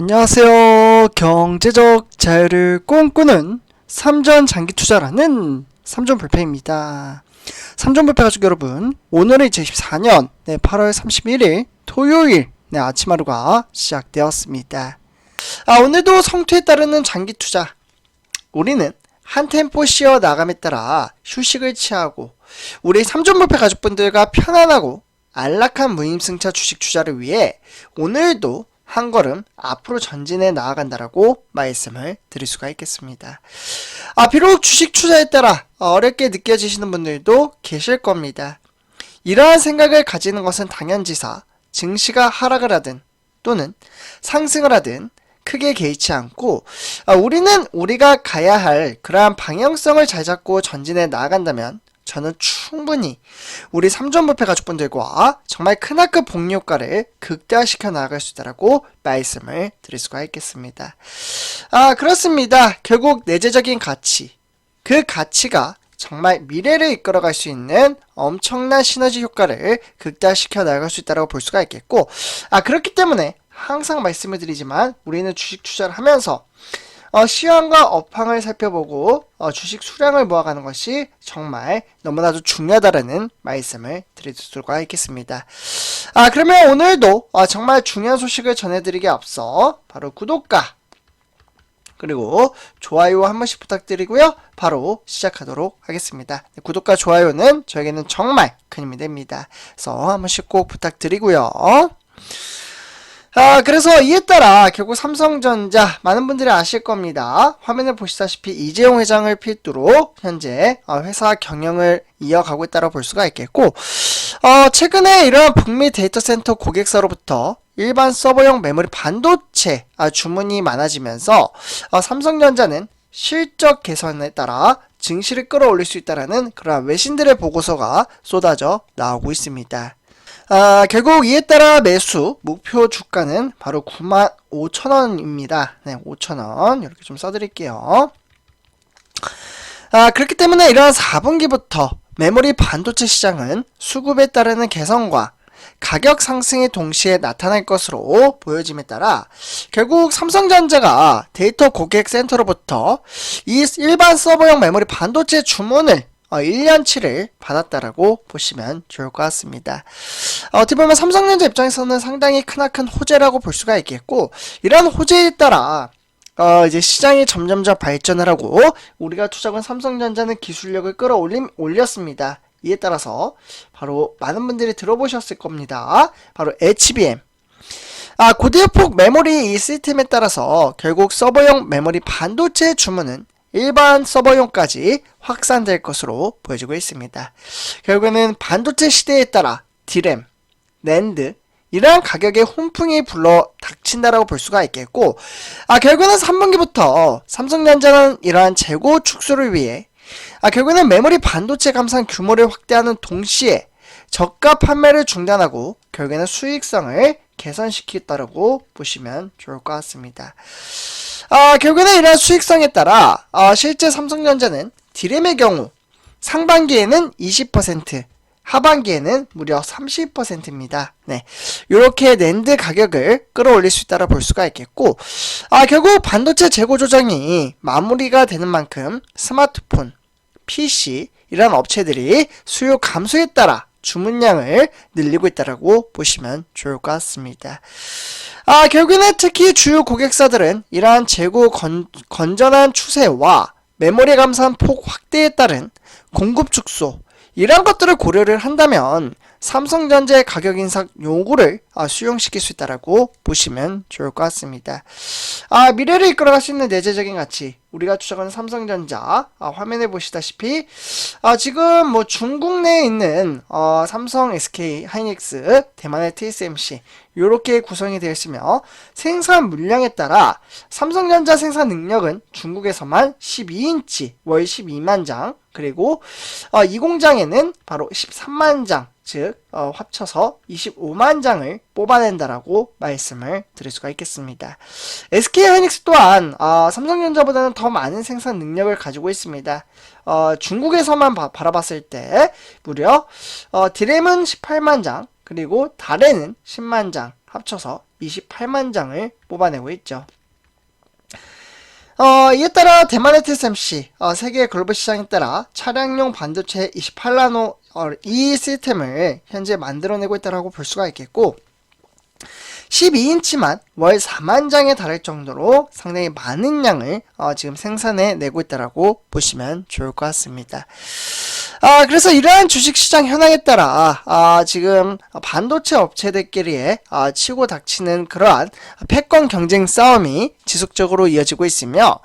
안녕하세요. 경제적 자유를 꿈꾸는 삼전 장기 투자라는 삼전 불패입니다. 삼전 불패 가족 여러분, 오늘은 2024년 네, 8월 31일 토요일 네, 아침 하루가 시작되었습니다. 아, 오늘도 성투에 따르는 장기 투자. 우리는 한 템포 쉬어 나감에 따라 휴식을 취하고 우리 삼전 불패 가족분들과 편안하고 안락한 무임승차 주식 투자를 위해 오늘도 한 걸음 앞으로 전진해 나아간다라고 말씀을 드릴 수가 있겠습니다. 아, 비록 주식 투자에 따라 어렵게 느껴지시는 분들도 계실 겁니다. 이러한 생각을 가지는 것은 당연지사 증시가 하락을 하든 또는 상승을 하든 크게 개의치 않고 아, 우리는 우리가 가야 할 그러한 방향성을 잘 잡고 전진해 나아간다면 저는 충분히 우리 삼전부패 가족분들과 정말 크나큰 복리 효과를 극대화시켜 나아갈 수 있다라고 말씀을 드릴 수가 있겠습니다. 아, 그렇습니다. 결국 내재적인 가치, 그 가치가 정말 미래를 이끌어갈 수 있는 엄청난 시너지 효과를 극대화시켜 나아갈 수 있다고 볼 수가 있겠고, 아, 그렇기 때문에 항상 말씀을 드리지만 우리는 주식 투자를 하면서 어, 시황과 업황을 살펴보고 어, 주식 수량을 모아가는 것이 정말 너무나도 중요하다라는 말씀을 드릴 수가 있겠습니다. 아 그러면 오늘도 어, 정말 중요한 소식을 전해드리기 앞서 바로 구독과 그리고 좋아요 한 번씩 부탁드리고요. 바로 시작하도록 하겠습니다. 네, 구독과 좋아요는 저에게는 정말 큰 힘이 됩니다. 그래서 한 번씩 꼭 부탁드리고요. 아, 그래서 이에 따라 결국 삼성전자 많은 분들이 아실 겁니다. 화면을 보시다시피 이재용 회장을 필두로 현재 어, 회사 경영을 이어가고 있다고 볼 수가 있겠고 어, 최근에 이러한 북미 데이터 센터 고객사로부터 일반 서버용 메모리 반도체 아, 주문이 많아지면서 어, 삼성전자는 실적 개선에 따라 증시를 끌어올릴 수 있다라는 그런 외신들의 보고서가 쏟아져 나오고 있습니다. 아, 결국 이에 따라 매수 목표 주가는 바로 9만 5천 원입니다. 네, 5천 원 이렇게 좀 써드릴게요. 아, 그렇기 때문에 이러한 4분기부터 메모리 반도체 시장은 수급에 따르는 개선과 가격 상승이 동시에 나타날 것으로 보여짐에 따라 결국 삼성전자가 데이터 고객 센터로부터 이 일반 서버용 메모리 반도체 주문을 어, 1년치를 받았다라고 보시면 좋을 것 같습니다. 어, 어떻게 보면 삼성전자 입장에서는 상당히 크나큰 호재라고 볼 수가 있겠고 이런 호재에 따라 어, 이제 시장이 점점점 발전을 하고 우리가 투자한 삼성전자는 기술력을 끌어올림 올렸습니다. 이에 따라서 바로 많은 분들이 들어보셨을 겁니다. 바로 HBM. 아, 고대폭 메모리 이 시스템에 따라서 결국 서버용 메모리 반도체 주문은 일반 서버용까지 확산될 것으로 보여지고 있습니다. 결국에는 반도체 시대에 따라 디램, 랜드 이러한 가격의 훈풍이 불러 닥친다라고 볼 수가 있겠고 아 결국에는 3분기부터 삼성전자는 이러한 재고 축소를 위해 아 결국에는 메모리 반도체 감산 규모를 확대하는 동시에 저가 판매를 중단하고 결국에는 수익성을 개선시키겠다라고 보시면 좋을 것 같습니다. 아, 결국에는 이러한 수익성에 따라 아, 실제 삼성전자는 디램의 경우 상반기에는 20%, 하반기에는 무려 30%입니다. 네. 이렇게 낸드 가격을 끌어올릴 수 있다고 볼 수가 있겠고, 아, 결국 반도체 재고 조정이 마무리가 되는 만큼 스마트폰, PC, 이런 업체들이 수요 감소에 따라 주문량을 늘리고 있다고 보시면 좋을 것 같습니다. 아, 결국에는 특히 주요 고객사들은 이러한 재고 건, 건전한 추세와 메모리 감산 폭 확대에 따른 공급 축소, 이런 것들을 고려를 한다면 삼성전자의 가격 인상 요구를 아, 수용시킬 수 있다라고 보시면 좋을 것 같습니다. 아, 미래를 이끌어갈 수 있는 내재적인 가치. 우리가 추적하는 삼성전자 아, 화면에 보시다시피 아, 지금 뭐 중국 내에 있는 어, 삼성, SK, 하이닉스, 대만의 TSMC 이렇게 구성이 되어 있으며 생산 물량에 따라 삼성전자 생산 능력은 중국에서만 12인치 월 12만 장 그리고 어, 이 공장에는 바로 13만 장 즉, 어, 합쳐서 25만 장을 뽑아낸다라고 말씀을 드릴 수가 있겠습니다. SK 하이닉스 또한, 어, 삼성전자보다는 더 많은 생산 능력을 가지고 있습니다. 어, 중국에서만 바, 바라봤을 때, 무려, 어, 디램은 18만 장, 그리고 달에는 10만 장, 합쳐서 28만 장을 뽑아내고 있죠. 어, 이에 따라 대만의 TSMC, 어, 세계 글로벌 시장에 따라 차량용 반도체 28나노 어, 이 시스템을 현재 만들어내고 있다고 볼 수가 있겠고, 12인치만 월 4만 장에 달할 정도로 상당히 많은 양을 어, 지금 생산해 내고 있다고 보시면 좋을 것 같습니다. 아, 그래서 이러한 주식시장 현황에 따라 아, 지금 반도체 업체들끼리의 아, 치고 닥치는 그러한 패권 경쟁 싸움이 지속적으로 이어지고 있으며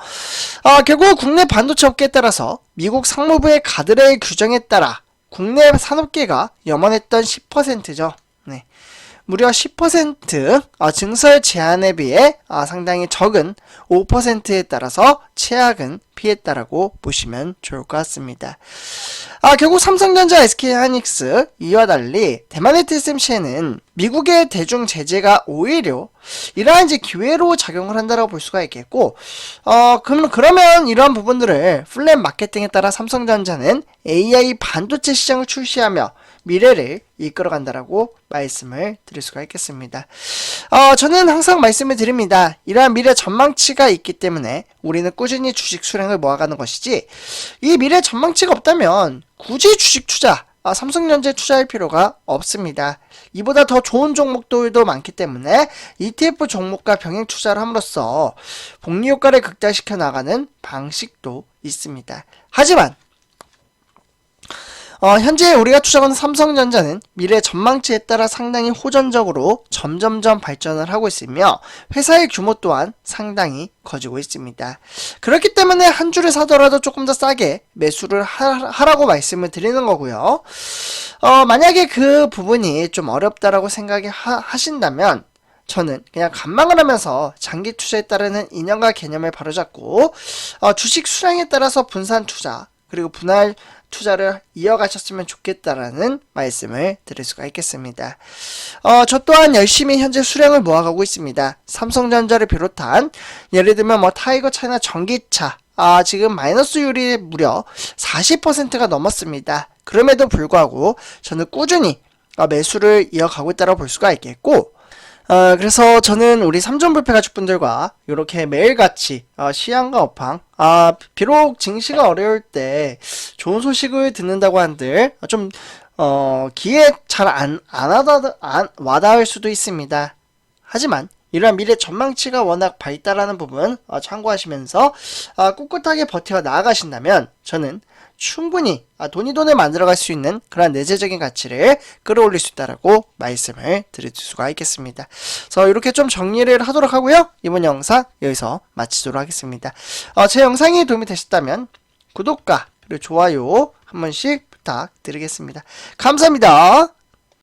아, 결국 국내 반도체 업계에 따라서 미국 상무부의 가드레일 규정에 따라 국내 산업계가 염원했던 10%죠. 네. 무려 10% 어, 증설 제한에 비해 어, 상당히 적은 5%에 따라서 최악은 피했다라고 보시면 좋을 것 같습니다. 아, 결국 삼성전자, SK하이닉스 이와 달리 대만의 TSMC에는 미국의 대중 제재가 오히려 이러한 이제 기회로 작용을 한다고 볼 수가 있겠고, 어, 그럼 그러면 이러한 부분들을 플랫 마케팅에 따라 삼성전자는 AI 반도체 시장을 출시하며 미래를 이끌어간다라고 말씀을 드릴 수가 있겠습니다. 어, 저는 항상 말씀을 드립니다. 이러한 미래 전망치가 있기 때문에 우리는 꾸준히 주식 수량을 모아가는 것이지 이 미래 전망치가 없다면 굳이 주식 투자, 아, 삼성전자에 투자할 필요가 없습니다. 이보다 더 좋은 종목들도 많기 때문에 ETF 종목과 병행 투자를 함으로써 복리 효과를 극대화시켜 나가는 방식도 있습니다. 하지만 어, 현재 우리가 투자하는 삼성전자는 미래 전망치에 따라 상당히 호전적으로 점점점 발전을 하고 있으며 회사의 규모 또한 상당히 커지고 있습니다. 그렇기 때문에 한 주를 사더라도 조금 더 싸게 매수를 하, 라고 말씀을 드리는 거고요. 어, 만약에 그 부분이 좀 어렵다라고 생각이 하, 신다면 저는 그냥 간망을 하면서 장기 투자에 따르는 인연과 개념을 바로잡고 어, 주식 수량에 따라서 분산 투자 그리고 분할 투자를 이어가셨으면 좋겠다라는 말씀을 드릴 수가 있겠습니다. 어, 저 또한 열심히 현재 수량을 모아가고 있습니다. 삼성전자를 비롯한 예를 들면 뭐 타이거 차이나 전기차 아, 지금 마이너스율이 무려 40%가 넘었습니다. 그럼에도 불구하고 저는 꾸준히 어, 매수를 이어가고 있다고 볼 수가 있겠고 어, 그래서 저는 우리 삼전불패 가족분들과 이렇게 매일같이 어, 시향과 업황 아 비록 증시가 어려울 때 좋은 소식을 듣는다고 한들 좀 어, 귀에 잘안 안 와닿 안 와닿을 수도 있습니다. 하지만 이러한 미래 전망치가 워낙 밝다라는 부분 어, 참고하시면서 어, 꿋꿋하게 버텨 나아가신다면 저는 충분히 아, 돈이 돈을 만들어갈 수 있는 그런 내재적인 가치를 끌어올릴 수 있다라고 말씀을 드릴 수가 있겠습니다. 그래서 이렇게 좀 정리를 하도록 하고요. 이번 영상 여기서 마치도록 하겠습니다. 어, 제 영상이 도움이 되셨다면 구독과 그리고 좋아요 한 번씩 부탁드리겠습니다. 감사합니다.